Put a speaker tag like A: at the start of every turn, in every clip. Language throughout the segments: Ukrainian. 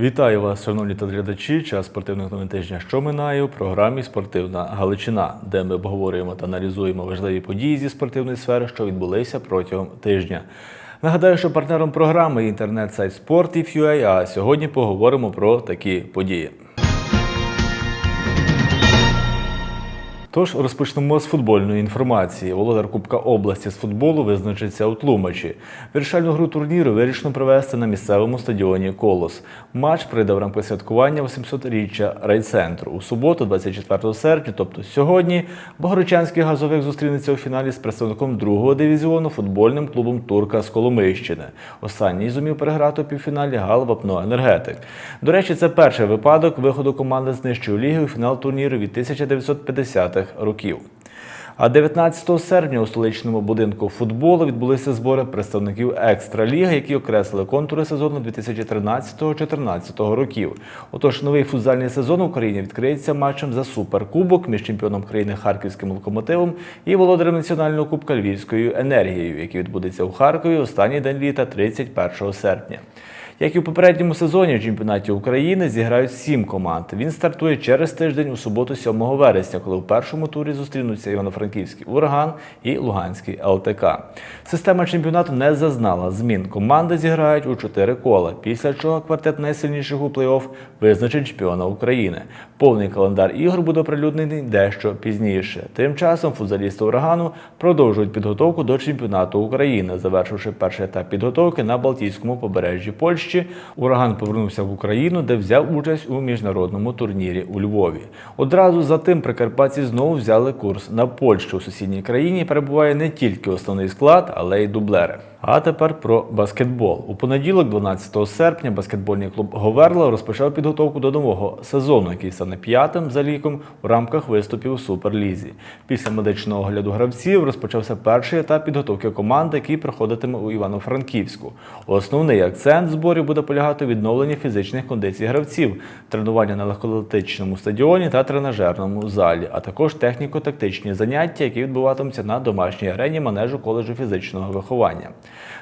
A: Вітаю вас, шановні телеглядачі. Час спортивних новин тижня, що минає у програмі Спортивна Галичина, де ми обговорюємо та аналізуємо важливі події зі спортивної сфери, що відбулися протягом тижня. Нагадаю, що партнером програми інтернет-сайт Sportif.ua, а сьогодні поговоримо про такі події. Тож розпочнемо з футбольної інформації. Володар Кубка області з футболу визначиться у Тлумачі. Вирішальну гру турніру вирішено провести на місцевому стадіоні Колос. Матч прийде в рамках святкування 800-річчя райцентру. У суботу, 24 серпня, тобто сьогодні, Богородчанський газовик зустрінеться у фіналі з представником другого дивізіону футбольним клубом Турка з Коломийщини. Останній зумів переграти у півфіналі Гал Вапно Енергетик. До речі, це перший випадок виходу команди з нижчої ліги у фінал турніру від 1950-х років. А 19 серпня у столичному будинку футболу відбулися збори представників екстраліги, які окреслили контури сезону 2013-2014 років. Отож, новий футзальний сезон в Україні відкриється матчем за суперкубок між чемпіоном країни Харківським локомотивом і володарем національного кубка Львівською енергією, який відбудеться у Харкові останній день літа 31 серпня. Як і у попередньому сезоні в чемпіонаті України зіграють сім команд. Він стартує через тиждень у суботу, 7 вересня, коли в першому турі зустрінуться Івано-Франківський ураган і Луганський ЛТК. Система чемпіонату не зазнала змін. Команди зіграють у чотири кола, після чого квартет найсильніших у плей-офф визначить чемпіона України. Повний календар ігор буде оприлюднений дещо пізніше. Тим часом футзалісти урагану продовжують підготовку до чемпіонату України, завершивши перший етап підготовки на Балтійському побережжі Польщі. Ураган повернувся в Україну, де взяв участь у міжнародному турнірі у Львові. Одразу за тим прикарпатці знову взяли курс на Польщу. У сусідній країні перебуває не тільки основний склад, але й дублери. А тепер про баскетбол. У понеділок, 12 серпня, баскетбольний клуб Говерла розпочав підготовку до нового сезону, який стане п'ятим за ліком у рамках виступів у Суперлізі. Після медичного огляду гравців розпочався перший етап підготовки команди, який проходитиме у Івано-Франківську. Основний акцент зборів буде полягати у відновленні фізичних кондицій гравців, тренування на легкоатлетичному стадіоні та тренажерному залі, а також техніко-тактичні заняття, які відбуватимуться на домашній арені манежу коледжу фізичного виховання.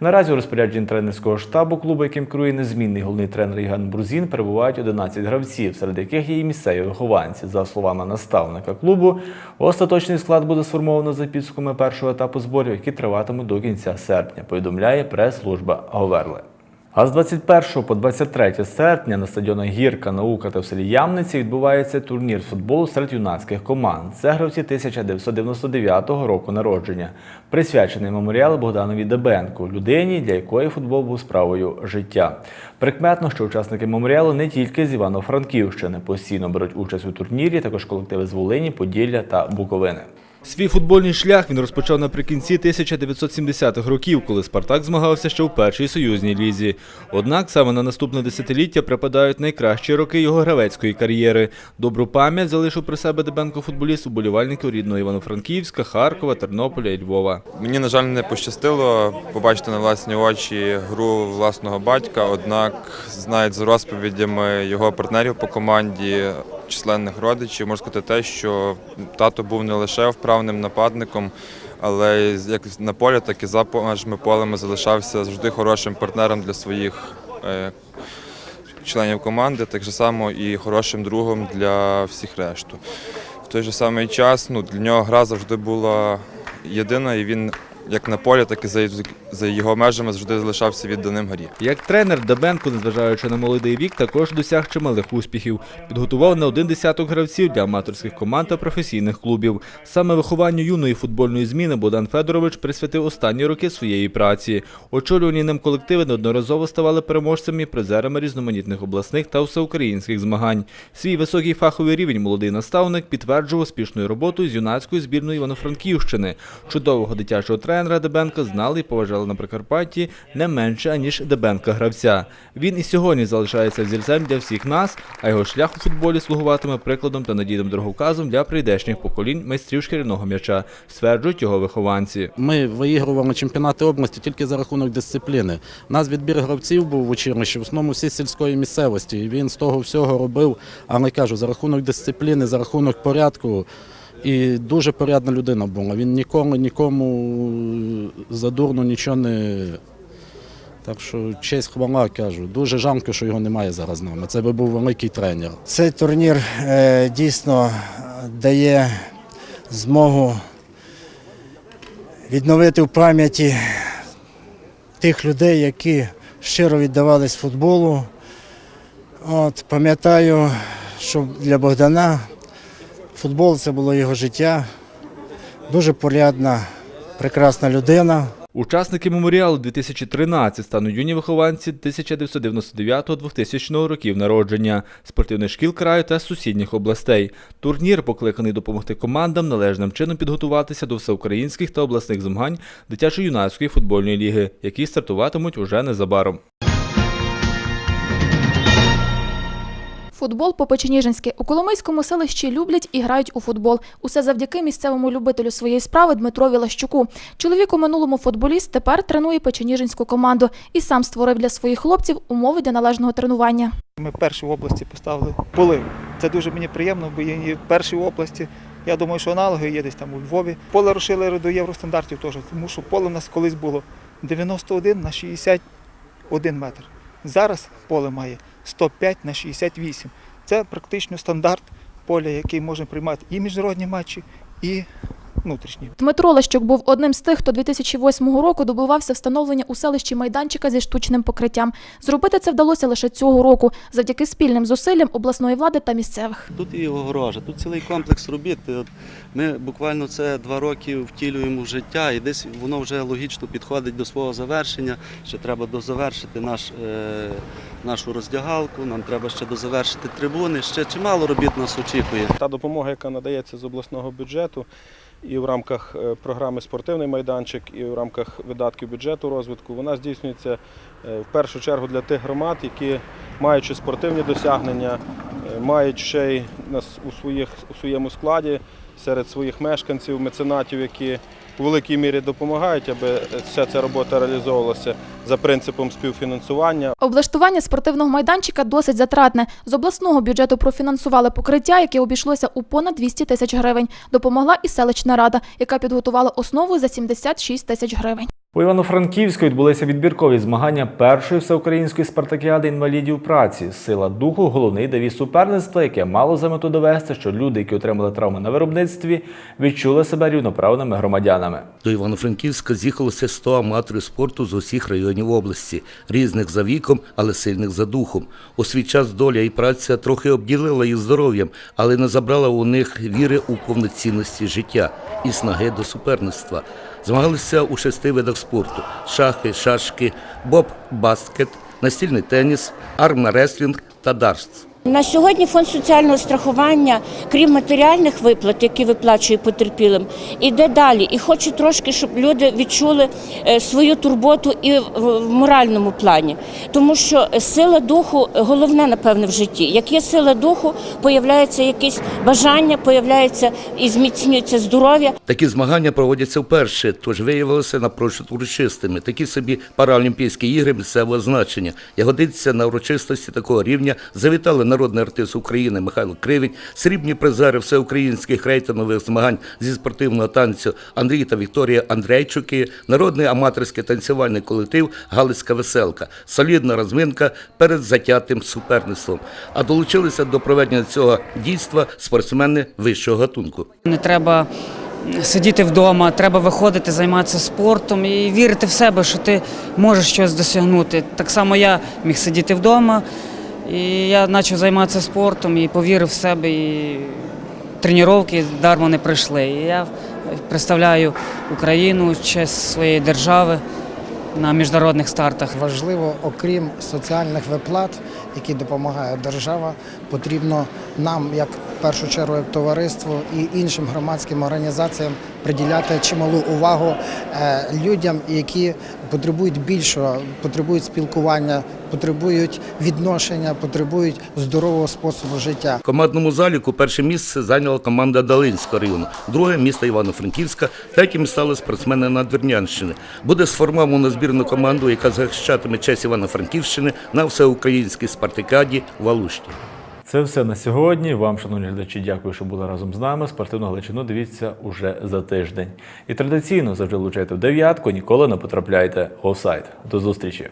A: Наразі у розпорядженні тренерського штабу клубу, яким керує незмінний головний тренер Іган Брузін, перебувають 11 гравців, серед яких є і місцеві вихованці. За словами наставника клубу, остаточний склад буде сформовано за підсумками першого етапу зборів, які триватимуть до кінця серпня. Повідомляє прес-служба Говерли. А з 21 по 23 серпня на стадіонах Гірка, Наука та в селі Ямниці відбувається турнір футболу серед юнацьких команд. Це гравці 1999 року народження, присвячений меморіал Богданові Дебенку, людині, для якої футбол був справою життя. Прикметно, що учасники меморіалу не тільки з Івано-Франківщини постійно беруть участь у турнірі, також колективи з Волині, Поділля та Буковини. Свій футбольний шлях він розпочав наприкінці 1970-х років, коли Спартак змагався ще у першій союзній лізі. Однак саме на наступне десятиліття припадають найкращі роки його гравецької кар'єри. Добру пам'ять залишив при себе Дебенко футболіст уболівальників рідного Івано-Франківська, Харкова, Тернополя і Львова.
B: Мені, на жаль, не пощастило побачити на власні очі гру власного батька, однак, навіть з розповідями його партнерів по команді, численних родичів, можу сказати те, що тато був не лише вправним нападником, але як на полі, так і за межами полями залишався завжди хорошим партнером для своїх е, членів команди, так само і хорошим другом для всіх решту. В той же самий час ну, для нього гра завжди була єдина, і він як на полі, так і за, його межами завжди залишався відданим грі.
A: Як тренер Дебенко, незважаючи на молодий вік, також досяг чималих успіхів. Підготував не один десяток гравців для аматорських команд та професійних клубів. Саме вихованню юної футбольної зміни Богдан Федорович присвятив останні роки своєї праці. Очолювані ним колективи неодноразово ставали переможцями і призерами різноманітних обласних та всеукраїнських змагань. Свій високий фаховий рівень молодий наставник підтверджував успішною роботою з юнацькою збірною Івано-Франківщини. Чудового дитячого тренера Дебенка знали і поважали на Прикарпатті не менше, аніж Дебенка гравця. Він і сьогодні залишається взірцем для всіх нас, а його шлях у футболі слугуватиме прикладом та надійним дороговказом для прийдешніх поколінь майстрів шкіряного м'яча, стверджують його вихованці.
C: Ми виігрували чемпіонати області тільки за рахунок дисципліни. У нас відбір гравців був в училищі, в основному всі сільської місцевості. Він з того всього робив, але кажу, за рахунок дисципліни, за рахунок порядку. І дуже порядна людина була. Він ніколи нікому задурно нічого не, Так що честь хвала кажу. Дуже жалко, що його немає зараз з нами. Це би був великий тренер.
D: Цей турнір е, дійсно дає змогу відновити в пам'яті тих людей, які щиро віддавались футболу. От, пам'ятаю, що для Богдана футбол це було його життя. Дуже порядна, прекрасна людина.
A: Учасники меморіалу 2013 стануть юні вихованці 1999-2000 років народження, спортивних шкіл краю та сусідніх областей. Турнір покликаний допомогти командам належним чином підготуватися до всеукраїнських та обласних змагань дитячо-юнацької футбольної ліги, які стартуватимуть уже незабаром.
E: Футбол по-печеніжинськи. У Коломийському селищі люблять і грають у футбол. Усе завдяки місцевому любителю своєї справи Дмитрові Лащуку. Чоловік у минулому футболіст тепер тренує печеніжинську команду і сам створив для своїх хлопців умови для належного тренування.
F: Ми перші в області поставили полив. Це дуже мені приємно, бо є перші в області. Я думаю, що аналоги є десь там у Львові. Поле розшили до євростандартів теж, тому що поле у нас колись було 91 на 61 метр. Зараз поле має 105 на 68. Це практично стандарт поля, який може приймати і міжнародні матчі, і внутрішні.
E: Дмитро Лащук був одним з тих, хто 2008 року добивався встановлення у селищі майданчика зі штучним покриттям. Зробити це вдалося лише цього року, завдяки спільним зусиллям обласної влади та місцевих.
G: Тут і огорожа, тут цілий комплекс робіт. Ми буквально це два роки втілюємо в життя, і десь воно вже логічно підходить до свого завершення. Ще треба дозавершити наш, е, нашу роздягалку, нам треба ще дозавершити трибуни. Ще чимало робіт нас очікує.
H: Та допомога, яка надається з обласного бюджету, і в рамках е, програми Спортивний майданчик, і в рамках видатків бюджету розвитку, вона здійснюється е, в першу чергу для тих громад, які маючи спортивні досягнення, е, мають ще й у, своїх, своєму складі серед своїх мешканців, меценатів, які у великій мірі допомагають, аби вся ця робота реалізовувалася за принципом співфінансування.
E: Облаштування спортивного майданчика досить затратне. З обласного бюджету профінансували покриття, яке обійшлося у понад 200 тисяч гривень. Допомогла і селищна рада, яка підготувала основу за 76 тисяч гривень.
A: У Івано-Франківську відбулися відбіркові змагання першої всеукраїнської спартакіади інвалідів праці. Сила духу головний девіз суперництва, яке мало за мету довести, що люди, які отримали травми на виробництві, відчули себе рівноправними громадянами.
I: До Івано-Франківська з'їхалося 100 аматорів спорту з усіх районів області, різних за віком, але сильних за духом. У свій час доля і праця трохи обділила їх здоров'ям, але не забрала у них віри у повноцінності життя і снаги до суперництва. Змагалися у шести видах спорту: шахи, шашки, боб, баскет, настільний теніс, армреслінг та дартс.
J: На сьогодні фонд соціального страхування, крім матеріальних виплат, які виплачує потерпілим, іде далі і хоче трошки, щоб люди відчули е, свою турботу і в моральному плані, тому що сила духу головне, напевне, в житті. Як є сила духу, появляється якесь бажання, появляється і зміцнюється здоров'я.
I: Такі змагання проводяться вперше, тож виявилися напрочуд урочистими. Такі собі паралімпійські ігри місцевого значення. Ягодиться на урочистості такого рівня завітали народний артист України Михайло Кривень, срібні призери всеукраїнських рейтингових змагань зі спортивного танцю Андрій та Вікторія Андрейчуки, народний аматорський танцювальний колектив Галицька веселка, солідна розминка перед затятим суперництвом. А долучилися до проведення цього дійства спортсмени вищого гатунку.
K: Не треба сидіти вдома, треба виходити, займатися спортом і вірити в себе, що ти можеш щось досягнути. Так само я міг сидіти вдома, і я почав займатися спортом і повірив в себе, і тренування дармо не прийшли. І я представляю Україну, честь своєї держави на міжнародних стартах.
D: Важливо, окрім соціальних виплат, які допомагає держава, потрібно нам, як в першу чергу, як товариству і іншим громадським організаціям приділяти чималу увагу е, людям, які потребують більшого, потребують спілкування, потребують відношення, потребують здорового способу життя.
I: В командному заліку перше місце зайняла команда Долинського району, друге місто Івано-Франківська, третім стали спортсмени Надвірнянщини. Буде сформовано збірну команду, яка захищатиме честь Івано-Франківщини на всеукраїнській спартакіаді в Алушті.
A: Це все на сьогодні. Вам, шановні глядачі, дякую, що були разом з нами. Спортивну гличину дивіться уже за тиждень. І традиційно завжди влучайте в дев'ятку, ніколи не потрапляйте в офсайд. До зустрічі!